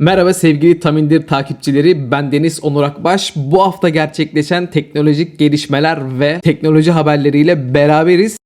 Merhaba sevgili Tamindir takipçileri ben Deniz Onur Akbaş. Bu hafta gerçekleşen teknolojik gelişmeler ve teknoloji haberleriyle beraberiz.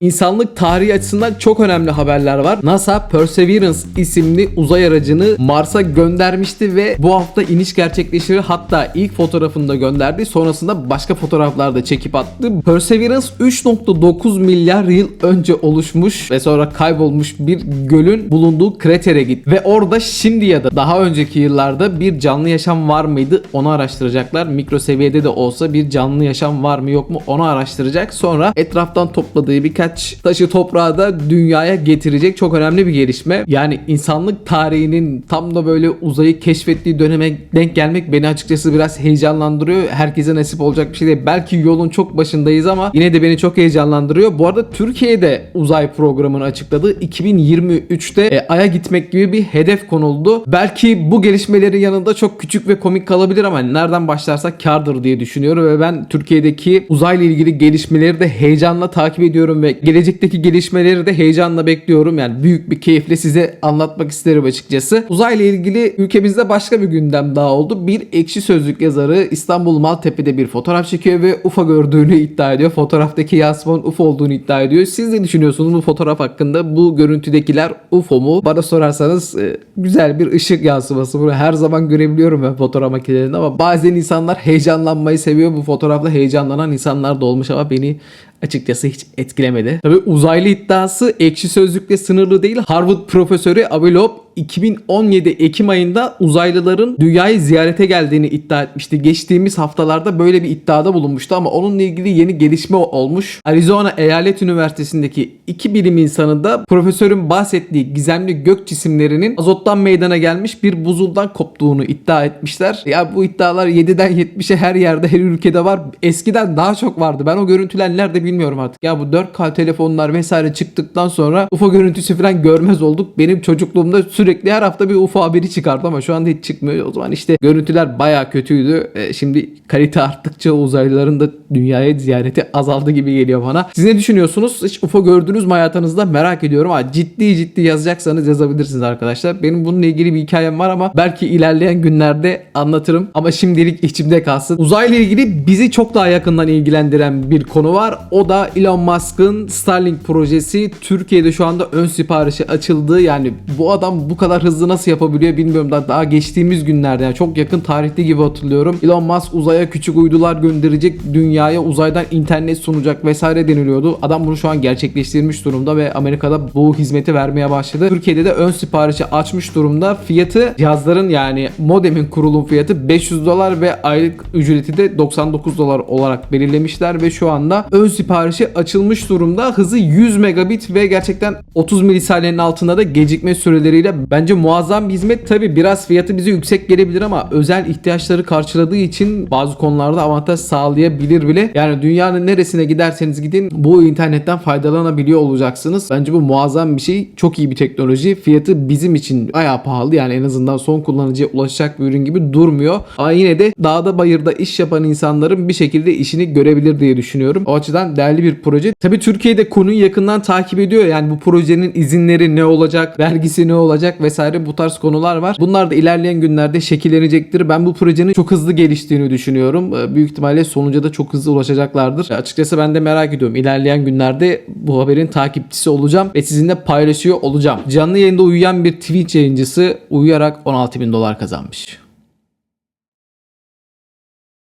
İnsanlık tarihi açısından çok önemli haberler var. NASA Perseverance isimli uzay aracını Mars'a göndermişti ve bu hafta iniş gerçekleştirir. Hatta ilk fotoğrafını da gönderdi. Sonrasında başka fotoğraflar da çekip attı. Perseverance 3.9 milyar yıl önce oluşmuş ve sonra kaybolmuş bir gölün bulunduğu kratere gitti. Ve orada şimdi ya da daha önceki yıllarda bir canlı yaşam var mıydı onu araştıracaklar. Mikro seviyede de olsa bir canlı yaşam var mı yok mu onu araştıracak. Sonra etraftan topladığı birkaç taşı toprağı da dünyaya getirecek çok önemli bir gelişme. Yani insanlık tarihinin tam da böyle uzayı keşfettiği döneme denk gelmek beni açıkçası biraz heyecanlandırıyor. Herkese nasip olacak bir şey değil. Belki yolun çok başındayız ama yine de beni çok heyecanlandırıyor. Bu arada Türkiye'de uzay programını açıkladı. 2023'te e, Ay'a gitmek gibi bir hedef konuldu. Belki bu gelişmelerin yanında çok küçük ve komik kalabilir ama nereden başlarsak kardır diye düşünüyorum ve ben Türkiye'deki uzayla ilgili gelişmeleri de heyecanla takip ediyorum ve gelecekteki gelişmeleri de heyecanla bekliyorum. Yani büyük bir keyifle size anlatmak isterim açıkçası. Uzayla ilgili ülkemizde başka bir gündem daha oldu. Bir ekşi sözlük yazarı İstanbul Maltepe'de bir fotoğraf çekiyor ve UFO gördüğünü iddia ediyor. Fotoğraftaki yansımanın UFO olduğunu iddia ediyor. Siz ne düşünüyorsunuz bu fotoğraf hakkında? Bu görüntüdekiler UFO mu? Bana sorarsanız e, güzel bir ışık yansıması. Bunu her zaman görebiliyorum ben fotoğraf makinelerinde ama bazen insanlar heyecanlanmayı seviyor. Bu fotoğrafla heyecanlanan insanlar da olmuş ama beni açıkçası hiç etkilemedi. Tabii uzaylı iddiası ekşi sözlükle sınırlı değil. Harvard profesörü Avi 2017 Ekim ayında uzaylıların dünyayı ziyarete geldiğini iddia etmişti. Geçtiğimiz haftalarda böyle bir iddiada bulunmuştu ama onunla ilgili yeni gelişme olmuş. Arizona Eyalet Üniversitesi'ndeki iki bilim insanı da profesörün bahsettiği gizemli gök cisimlerinin azottan meydana gelmiş bir buzuldan koptuğunu iddia etmişler. Ya bu iddialar 7'den 70'e her yerde her ülkede var. Eskiden daha çok vardı. Ben o görüntüler nerede bilmiyorum artık. Ya bu 4K telefonlar vesaire çıktıktan sonra UFO görüntüsü falan görmez olduk. Benim çocukluğumda sürekli her hafta bir UFO haberi çıkardı ama şu anda hiç çıkmıyor. O zaman işte görüntüler baya kötüydü. E, şimdi kalite arttıkça uzaylıların da dünyaya ziyareti azaldı gibi geliyor bana. Siz ne düşünüyorsunuz? Hiç UFO gördünüz mü hayatınızda? Merak ediyorum ama ciddi ciddi yazacaksanız yazabilirsiniz arkadaşlar. Benim bununla ilgili bir hikayem var ama belki ilerleyen günlerde anlatırım. Ama şimdilik içimde kalsın. Uzayla ilgili bizi çok daha yakından ilgilendiren bir konu var. O da Elon Musk'ın Starlink projesi. Türkiye'de şu anda ön siparişi açıldı. Yani bu adam bu kadar hızlı nasıl yapabiliyor bilmiyorum. Daha, daha geçtiğimiz günlerde yani çok yakın tarihte gibi hatırlıyorum. Elon Musk uzaya küçük uydular gönderecek. Dünyaya uzaydan internet sunacak vesaire deniliyordu. Adam bunu şu an gerçekleştirmiş durumda ve Amerika'da bu hizmeti vermeye başladı. Türkiye'de de ön siparişi açmış durumda. Fiyatı cihazların yani modemin kurulum fiyatı 500 dolar ve aylık ücreti de 99 dolar olarak belirlemişler ve şu anda ön siparişi açılmış durumda. Hızı 100 megabit ve gerçekten 30 milisaniyenin altında da gecikme süreleriyle bence muazzam bir hizmet. Tabi biraz fiyatı bize yüksek gelebilir ama özel ihtiyaçları karşıladığı için bazı konularda avantaj sağlayabilir bile. Yani dünyanın neresine giderseniz gidin bu internetten faydalanabiliyor olacaksınız. Bence bu muazzam bir şey. Çok iyi bir teknoloji. Fiyatı bizim için bayağı pahalı. Yani en azından son kullanıcıya ulaşacak bir ürün gibi durmuyor. Ama yine de dağda bayırda iş yapan insanların bir şekilde işini görebilir diye düşünüyorum. O açıdan değerli bir proje. Tabii Türkiye'de konuyu yakından takip ediyor. Yani bu projenin izinleri ne olacak, vergisi ne olacak vesaire bu tarz konular var. Bunlar da ilerleyen günlerde şekillenecektir. Ben bu projenin çok hızlı geliştiğini düşünüyorum. Ee, Büyük ihtimalle sonuca da çok hızlı ulaşacaklardır. Açıkçası ben de merak ediyorum. İlerleyen günlerde bu haberin takipçisi olacağım ve sizinle paylaşıyor olacağım. Canlı yayında uyuyan bir Twitch yayıncısı uyuyarak 16 bin dolar kazanmış.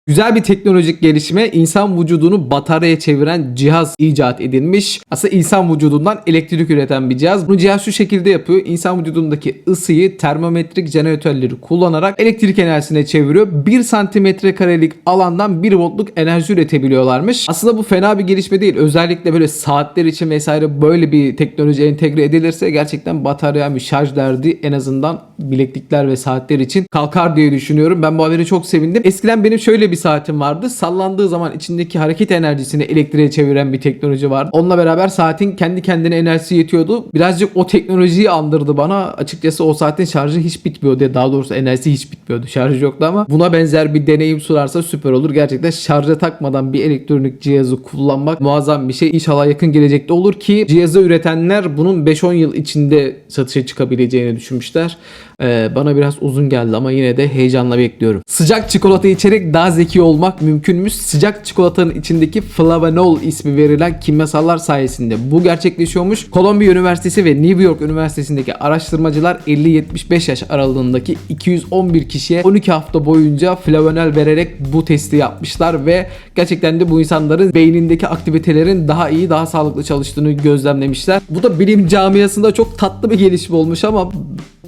Güzel bir teknolojik gelişme insan vücudunu bataryaya çeviren cihaz icat edilmiş. Aslında insan vücudundan elektrik üreten bir cihaz. Bunu cihaz şu şekilde yapıyor. İnsan vücudundaki ısıyı termometrik jeneratörleri kullanarak elektrik enerjisine çeviriyor. 1 santimetre karelik alandan 1 voltluk enerji üretebiliyorlarmış. Aslında bu fena bir gelişme değil. Özellikle böyle saatler için vesaire böyle bir teknoloji entegre edilirse gerçekten batarya bir şarj derdi en azından bileklikler ve saatler için kalkar diye düşünüyorum. Ben bu haberi çok sevindim. Eskiden benim şöyle bir saatim vardı. Sallandığı zaman içindeki hareket enerjisini elektriğe çeviren bir teknoloji vardı. Onunla beraber saatin kendi kendine enerjisi yetiyordu. Birazcık o teknolojiyi andırdı bana. Açıkçası o saatin şarjı hiç bitmiyordu. Daha doğrusu enerjisi hiç bitmiyordu. Şarjı yoktu ama buna benzer bir deneyim sunarsa süper olur. Gerçekten şarja takmadan bir elektronik cihazı kullanmak muazzam bir şey. İnşallah yakın gelecekte olur ki cihazı üretenler bunun 5-10 yıl içinde satışa çıkabileceğini düşünmüşler. Ee, bana biraz uzun geldi ama yine de heyecanla bekliyorum. Sıcak çikolata içerek daha zeki olmak mümkünmüş. Sıcak çikolatanın içindeki flavanol ismi verilen kimyasallar sayesinde bu gerçekleşiyormuş. Columbia Üniversitesi ve New York Üniversitesi'ndeki araştırmacılar 50-75 yaş aralığındaki 211 kişiye 12 hafta boyunca flavanol vererek bu testi yapmışlar ve gerçekten de bu insanların beynindeki aktivitelerin daha iyi, daha sağlıklı çalıştığını gözlemlemişler. Bu da bilim camiasında çok tatlı bir gelişme olmuş ama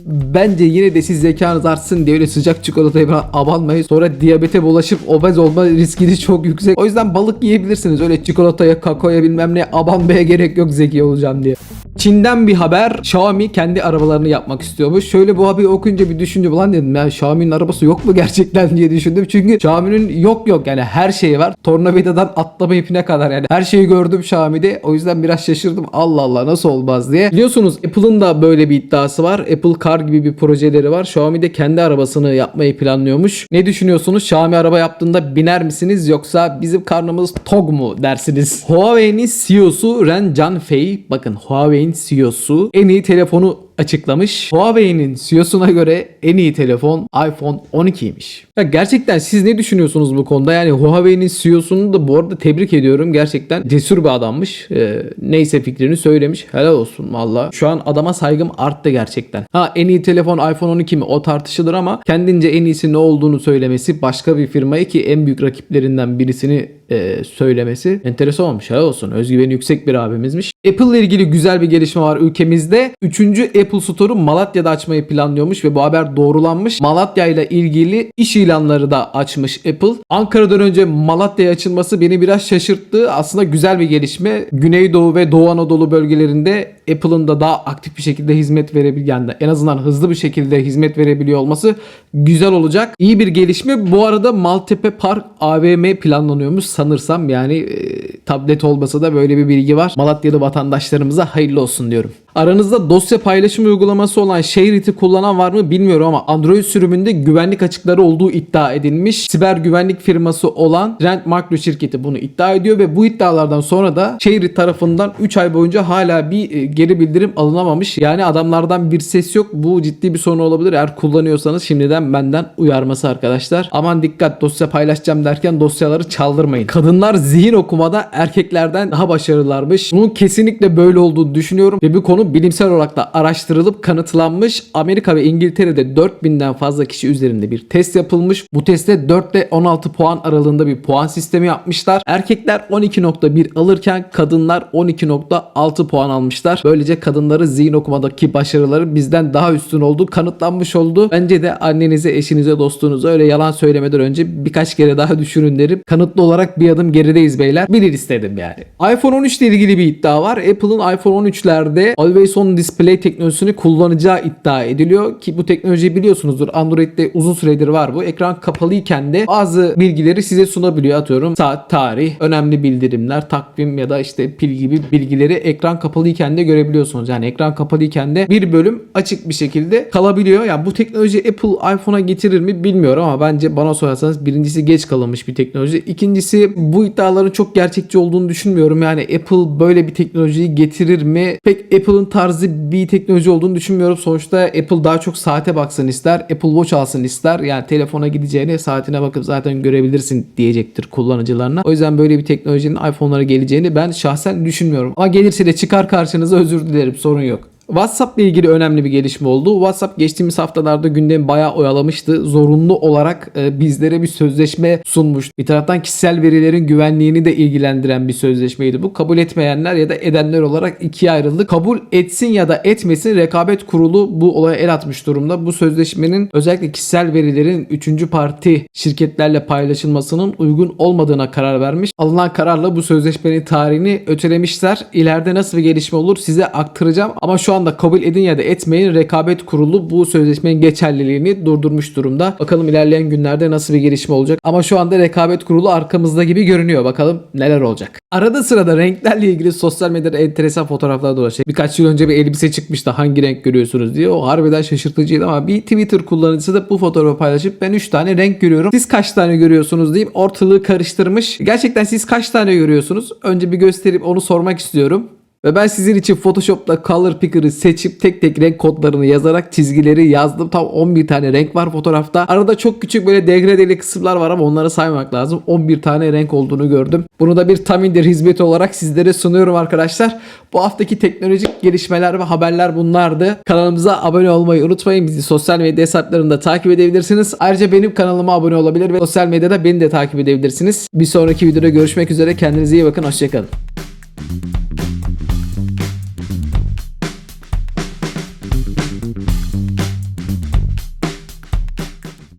bence yine de siz zekanız artsın diye öyle sıcak çikolataya falan abanmayın. Sonra diyabete bulaşıp obez olma riskiniz çok yüksek. O yüzden balık yiyebilirsiniz. Öyle çikolataya, kakaoya bilmem ne abanmaya gerek yok zeki olacağım diye. Çin'den bir haber. Xiaomi kendi arabalarını yapmak istiyormuş. Şöyle bu haberi okuyunca bir düşünce ulan dedim ya Xiaomi'nin arabası yok mu gerçekten diye düşündüm. Çünkü Xiaomi'nin yok yok yani her şeyi var. Tornavidadan atlama ipine kadar yani her şeyi gördüm Xiaomi'de. O yüzden biraz şaşırdım. Allah Allah nasıl olmaz diye. Biliyorsunuz Apple'ın da böyle bir iddiası var. Apple Car gibi bir projeleri var. Xiaomi de kendi arabasını yapmayı planlıyormuş. Ne düşünüyorsunuz? Xiaomi araba yaptığında biner misiniz yoksa bizim karnımız tok mu dersiniz? Huawei'nin CEO'su Ren Zhangfei bakın Huawei'nin CEO'su en iyi telefonu açıklamış. Huawei'nin CEO'suna göre en iyi telefon iPhone 12'ymiş. Ya gerçekten siz ne düşünüyorsunuz bu konuda? Yani Huawei'nin CEO'sunu da bu arada tebrik ediyorum. Gerçekten cesur bir adammış. Ee, neyse fikrini söylemiş. Helal olsun valla. Şu an adama saygım arttı gerçekten. Ha en iyi telefon iPhone 12 mi? O tartışılır ama kendince en iyisi ne olduğunu söylemesi başka bir firmayı ki en büyük rakiplerinden birisini e, söylemesi enteresan olmuş. Helal olsun. Özgüveni yüksek bir abimizmiş. Apple ile ilgili güzel bir gelişme var ülkemizde. Üçüncü Apple Store'u Malatya'da açmayı planlıyormuş ve bu haber doğrulanmış. Malatya ile ilgili iş ilanları da açmış Apple. Ankara'dan önce Malatya'ya açılması beni biraz şaşırttı. Aslında güzel bir gelişme. Güneydoğu ve Doğu Anadolu bölgelerinde Apple'ın da daha aktif bir şekilde hizmet verebilgen de en azından hızlı bir şekilde hizmet verebiliyor olması güzel olacak. İyi bir gelişme. Bu arada Maltepe Park AVM planlanıyormuş sanırsam yani e, tablet olmasa da böyle bir bilgi var. Malatyalı vatandaşlarımıza hayırlı olsun diyorum. Aranızda dosya paylaşım uygulaması olan ShareIt'i kullanan var mı bilmiyorum ama Android sürümünde güvenlik açıkları olduğu iddia edilmiş. Siber güvenlik firması olan Trend Micro şirketi bunu iddia ediyor ve bu iddialardan sonra da ShareIt tarafından 3 ay boyunca hala bir e, geri bildirim alınamamış. Yani adamlardan bir ses yok. Bu ciddi bir sorun olabilir. Eğer kullanıyorsanız şimdiden benden uyarması arkadaşlar. Aman dikkat dosya paylaşacağım derken dosyaları çaldırmayın. Kadınlar zihin okumada erkeklerden daha başarılılarmış. Bunun kesinlikle böyle olduğunu düşünüyorum ve bu konu bilimsel olarak da araştırılıp kanıtlanmış. Amerika ve İngiltere'de 4000'den fazla kişi üzerinde bir test yapılmış. Bu testte 4 ile 16 puan aralığında bir puan sistemi yapmışlar. Erkekler 12.1 alırken kadınlar 12.6 puan almışlar. Böylece kadınları zihin okumadaki başarıları bizden daha üstün olduğu kanıtlanmış oldu. Bence de annenize, eşinize, dostunuza öyle yalan söylemeden önce birkaç kere daha düşünün derim. Kanıtlı olarak bir adım gerideyiz beyler. Bilir istedim yani. iPhone 13 ile ilgili bir iddia var. Apple'ın iPhone 13'lerde Always On Display teknolojisini kullanacağı iddia ediliyor ki bu teknolojiyi biliyorsunuzdur. Android'de uzun süredir var bu. Ekran kapalıyken de bazı bilgileri size sunabiliyor. Atıyorum saat, tarih, önemli bildirimler, takvim ya da işte pil gibi bilgileri ekran kapalıyken de görebiliyorsunuz. Yani ekran kapalıyken de bir bölüm açık bir şekilde kalabiliyor. Yani bu teknoloji Apple iPhone'a getirir mi bilmiyorum ama bence bana sorarsanız birincisi geç kalınmış bir teknoloji. İkincisi bu iddiaların çok gerçekçi olduğunu düşünmüyorum. Yani Apple böyle bir teknolojiyi getirir mi? Pek Apple'ın tarzı bir teknoloji olduğunu düşünmüyorum. Sonuçta Apple daha çok saate baksın ister. Apple Watch alsın ister. Yani telefona gideceğine saatine bakıp zaten görebilirsin diyecektir kullanıcılarına. O yüzden böyle bir teknolojinin iPhone'lara geleceğini ben şahsen düşünmüyorum. Ama gelirse de çıkar karşınıza özür dilerim sorun yok. WhatsApp ile ilgili önemli bir gelişme oldu. WhatsApp geçtiğimiz haftalarda gündemi bayağı oyalamıştı. Zorunlu olarak e, bizlere bir sözleşme sunmuş. Bir taraftan kişisel verilerin güvenliğini de ilgilendiren bir sözleşmeydi bu. Kabul etmeyenler ya da edenler olarak ikiye ayrıldı. Kabul etsin ya da etmesin rekabet kurulu bu olaya el atmış durumda. Bu sözleşmenin özellikle kişisel verilerin 3. parti şirketlerle paylaşılmasının uygun olmadığına karar vermiş. Alınan kararla bu sözleşmenin tarihini ötelemişler. İleride nasıl bir gelişme olur size aktaracağım. Ama şu an anda kabul edin ya da etmeyin rekabet kurulu bu sözleşmenin geçerliliğini durdurmuş durumda. Bakalım ilerleyen günlerde nasıl bir gelişme olacak. Ama şu anda rekabet kurulu arkamızda gibi görünüyor. Bakalım neler olacak. Arada sırada renklerle ilgili sosyal medyada enteresan fotoğraflar dolaşıyor. Birkaç yıl önce bir elbise çıkmıştı hangi renk görüyorsunuz diye. O harbiden şaşırtıcıydı ama bir Twitter kullanıcısı da bu fotoğrafı paylaşıp ben 3 tane renk görüyorum. Siz kaç tane görüyorsunuz deyip ortalığı karıştırmış. Gerçekten siz kaç tane görüyorsunuz? Önce bir gösterip onu sormak istiyorum. Ve ben sizin için Photoshop'ta Color Picker'ı seçip tek tek renk kodlarını yazarak çizgileri yazdım. Tam 11 tane renk var fotoğrafta. Arada çok küçük böyle degradeli kısımlar var ama onları saymamak lazım. 11 tane renk olduğunu gördüm. Bunu da bir tam indir hizmeti olarak sizlere sunuyorum arkadaşlar. Bu haftaki teknolojik gelişmeler ve haberler bunlardı. Kanalımıza abone olmayı unutmayın. Bizi sosyal medya hesaplarında takip edebilirsiniz. Ayrıca benim kanalıma abone olabilir ve sosyal medyada beni de takip edebilirsiniz. Bir sonraki videoda görüşmek üzere. Kendinize iyi bakın. Hoşçakalın.